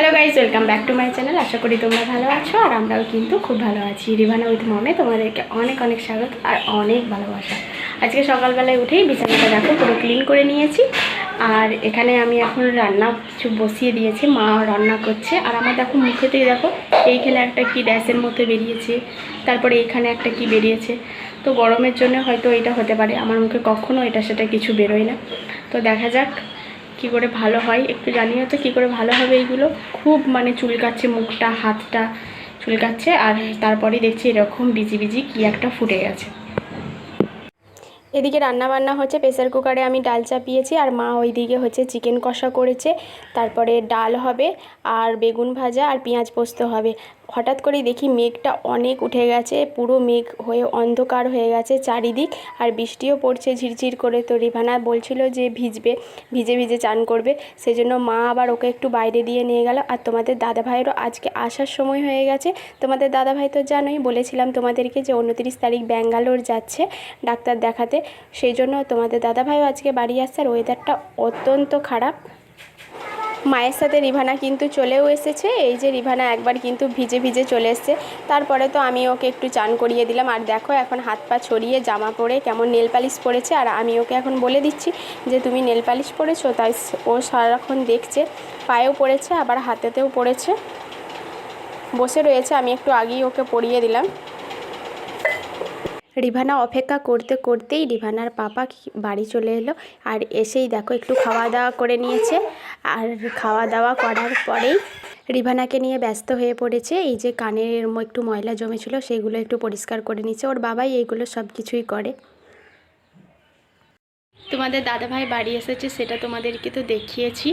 Hello guys welcome back to my channel আশা করি তোমরা ভালো আছো আর আমরাও কিন্তু খুব ভালো আছি। রিভানা উইথ মমে তোমাদেরকে অনেক অনেক স্বাগত আর অনেক ভালোবাসা। আজকে সকালবেলায় উঠেই বিছানাটা দেখো, পুরো ক্লিন করে নিয়েছি। আর এখানে আমি এখন রান্না কিছু বসিয়ে দিয়েছি, মা রান্না করছে। আর আমার দেখো মুখেতেই দেখো, এইখানে একটা কি ড্যাসের মতো বেরিয়েছে, তারপরে এইখানে একটা কি বেরিয়েছে। তো গরমের জন্য হয়তো এটা হতে পারে, আমার মুখে কখনো এটা সেটা কিছু বেরোয় না। তো দেখা যাক কি করে ভালো হয় একটু জানিও তো কী করে ভালো হবে এইগুলো। খুব মানে চুলকাচ্ছে মুখটা, হাতটা চুলকাচ্ছে আর তারপরেই দেখছি এরকম বিজি বিজি কি একটা ফুটে গেছে। এদিকে রান্না বান্না হচ্ছে, প্রেসার কুকারে আমি ডাল চাপিয়েছি আর মা ওইদিকে হচ্ছে চিকেন কষা করেছে, তারপরে ডাল হবে আর বেগুন ভাজা আর পেঁয়াজ পোস্ত হবে। হঠাৎ করেই দেখি মেঘটা অনেক উঠে গেছে, পুরো মেঘ হয়ে অন্ধকার হয়ে গেছে চারিদিক। আর বৃষ্টিও পড়ছে ঝিরঝির করে তো রিভানা বলছিল যে ভিজবে, ভিজে ভিজে চান করবে। সেজন্য মা আবার ওকে একটু বাইরে দিয়ে নিয়ে গেল। আর তোমাদের দাদা ভাইয়েরও আজকে আসার সময় হয়ে গেছে। তোমাদের দাদা ভাই তো জানোই, বলেছিলাম তোমাদেরকে যে উনত্রিশ তারিখ ব্যাঙ্গালোর যাচ্ছে ডাক্তার দেখাতে। সেই জন্য তোমাদের দাদা ভাইও আজকে বাড়ি আসছে। আর ওয়েদারটা অত্যন্ত খারাপ। মায়ের সাথে রিভানা কিন্তু চলেও এসেছে। এই যে রিভানা একবার কিন্তু ভিজে ভিজে চলে এসছে। তারপরে তো আমি ওকে একটু চান করিয়ে দিলাম। আর দেখো এখন হাত পা ছড়িয়ে জামা পরে কেমন নেল পালিশ পরেছে। আর আমি ওকে এখন বলে দিচ্ছি যে, তুমি নেল পালিশ পরেছো? তাই ও সারাক্ষণ দেখছে। পায়েও পড়েছে, আবার হাতেতেও পড়েছে। বসে রয়েছে। আমি একটু আগেই ওকে পরিয়ে দিলাম। রিভানা অপেক্ষা করতে করতেই রিভানার পাপা বাড়ি চলে এলো আর এসেই দেখো একটু খাওয়া দাওয়া করে নিয়েছে। আর খাওয়া দাওয়া করার পরেই রিভানাকে নিয়ে ব্যস্ত হয়ে পড়েছে। এই যে কানের একটু ময়লা জমেছিল সেগুলো একটু পরিষ্কার করে নিচ্ছে ওর বাবাই এইগুলো সব কিছুই করে। তোমাদের দাদাভাই বাড়ি এসেছে, সেটা তোমাদেরকে তো দেখিয়েছি।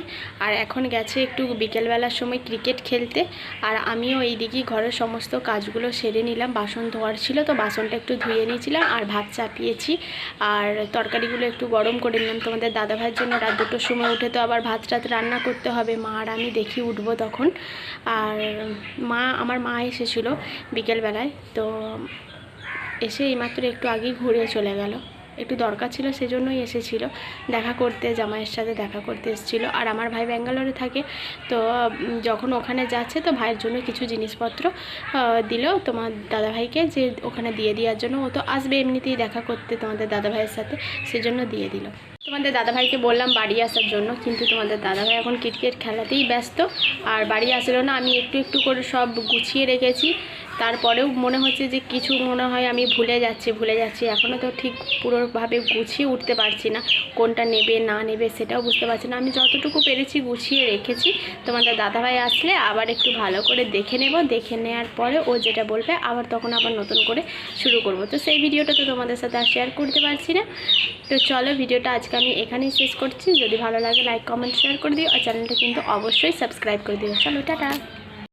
আর এখন গেছে একটু বিকেলবেলার সময় ক্রিকেট খেলতে। আর আমিও এইদিকে ঘরের সমস্ত কাজগুলো সেরে নিলাম, বাসন ধোয়ার ছিল তো বাসনটা একটু ধুয়ে নিয়েছিলাম আর ভাত চাপিয়েছি। আর তরকারিগুলো একটু গরম করে নিলাম, তোমাদের দাদাভাইয়ের জন্য রাত দুটোর সময় উঠে তো আবার ভাত টাত রান্না করতে হবে, মা আর আমি দেখি উঠবো তখন। আর মা, আমার মা এসেছিল বিকেলবেলায়, তো এসে এইমাত্র একটু আগেই ঘুরে চলে গেল। একটু দরকার ছিল সেজন্যই এসেছিল। দেখা করতে, জামাইয়ের সাথে দেখা করতে এসেছিল। আর আমার ভাই ব্যাঙ্গালোরে থাকে, তো যখন ওখানে যাচ্ছে, তো ভাইয়ের জন্য কিছু জিনিসপত্র দিল তোমার দাদাভাইকে যে ওখানে দিয়ে দেওয়ার জন্য। ও তো আসবে এমনিতেই দেখা করতে তোমাদের দাদাভাইয়ের সাথে, সেজন্য দিয়ে দিল। তোমাদের দাদাভাইকে বললাম বাড়ি আসার জন্য, কিন্তু তোমাদের দাদাভাই এখন ক্রিকেট খেলাতেই ব্যস্ত। আর বাড়ি আসলো না, আমি একটু একটু করে সব গুছিয়ে রেখেছি। তারপরেও মনে হচ্ছে যে কিছু মনে হয় আমি ভুলে যাচ্ছি ভুলে যাচ্ছি। এখনও তো ঠিক পুরোভাবে গুছিয়ে উঠতে পারছি না, কোনটা নেবে, না নেবে সেটাও বুঝতে পারছি না। আমি যতটুকু পেরেছি গুছিয়ে রেখেছি। তোমাদের দাদাভাই আসলে আবার একটু ভালো করে দেখে নেব। দেখে নেওয়ার পরে ও যেটা বলবে, আবার তখন আবার নতুন করে শুরু করব। তো সেই ভিডিওটা তো তোমাদের সাথে আর শেয়ার করতে পারছি না। তো চলো ভিডিওটা আজকে আমি এখানেই শেষ করছি। যদি ভালো লাগে লাইক কমেন্ট শেয়ার করে দিও। আর চ্যানেলটা কিন্তু অবশ্যই সাবস্ক্রাইব করে দিও। চলো, টাটা।